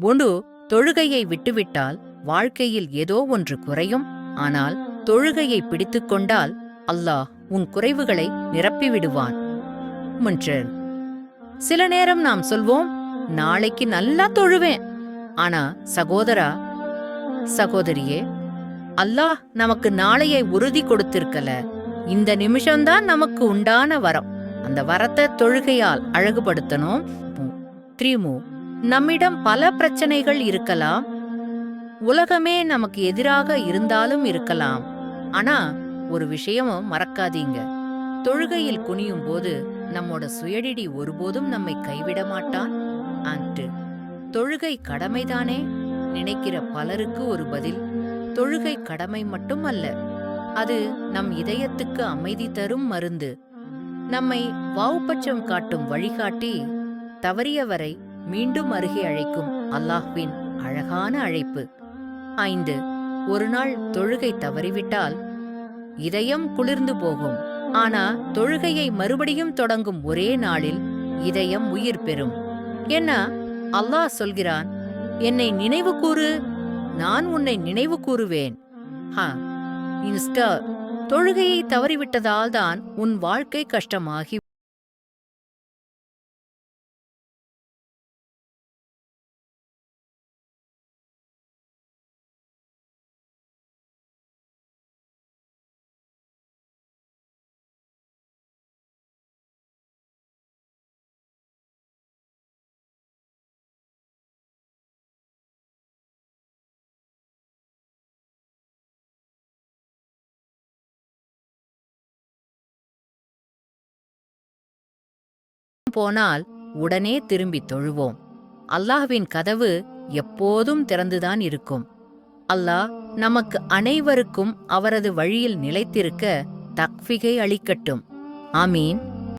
ஒன்று தொழுகையை விட்டுவிட்டால் வாழ்க்கையில் ஏதோ ஒன்று குறையும். ஆனால் தொழுகையை பிடித்துக்கொண்டால் அல்லாஹ் உன் குறைவுகளை நிரப்பிவிடுவான். முன்று சில நேரம் நாம் சொல்வோம் நாளைக்கு நல்லா தொழுவேன். ஆனா சகோதரா சகோதரியே அல்லாஹ் நமக்கு நாளையை உறுதி கொடுத்திருக்கல. இந்த நிமிஷம்தான் நமக்கு உண்டான வரம். அந்த வரத்தை தொழுகையால் அழகுபடுத்தணும். த்ரீமு. நம்மிடம் பல பிரச்சனைகள் இருக்கலாம். உலகமே நமக்கு எதிராக இருந்தாலும் இருக்கலாம். ஆனா ஒரு விஷயமும் மறக்காதீங்க. தொழுகையில் குனியும் போது நம்மோட சுயடிடி ஒருபோதும் நம்மை கைவிட மாட்டான். அன்று தொழுகை கடமைதானே? நினைக்கிற பலருக்கு ஒரு பதில். தொழுகை கடமை மட்டும் அல்ல. அது நம் இதயத்துக்கு அமைதி தரும் மருந்து. நம்மை வாவுபட்சம் காட்டும் வழிகாட்டி தவறியவரை மீண்டும் அருகே அழைக்கும் அல்லாஹ்வின் அழகான அழைப்பு. ஐந்து ஒரு நாள் தொழுகை தவறிவிட்டால் இதயம் குளிர்ந்து போகும். ஆனா தொழுகையை மறுபடியும் தொடங்கும் ஒரே நாளில் இதயம் உயிர் பெறும். என்ன? அல்லாஹ் சொல்கிறான் என்னை நினைவு கூறு நான் உன்னை நினைவு கூறுவேன். ஹா இன்ஸ்டா தொழுகையை தவறிவிட்டதால் தான் உன் வாழ்க்கை கஷ்டமாகி போனால் உடனே திரும்பி தொழுவோம். அல்லாஹ்வின் கதவு எப்போதும் திறந்துதான் இருக்கும். அல்லாஹ் நமக்கு அனைவருக்கும் அவரது வழியில் நிலைத்திருக்க தக்ஃபிகை அளிக்கட்டும். ஆமீன்.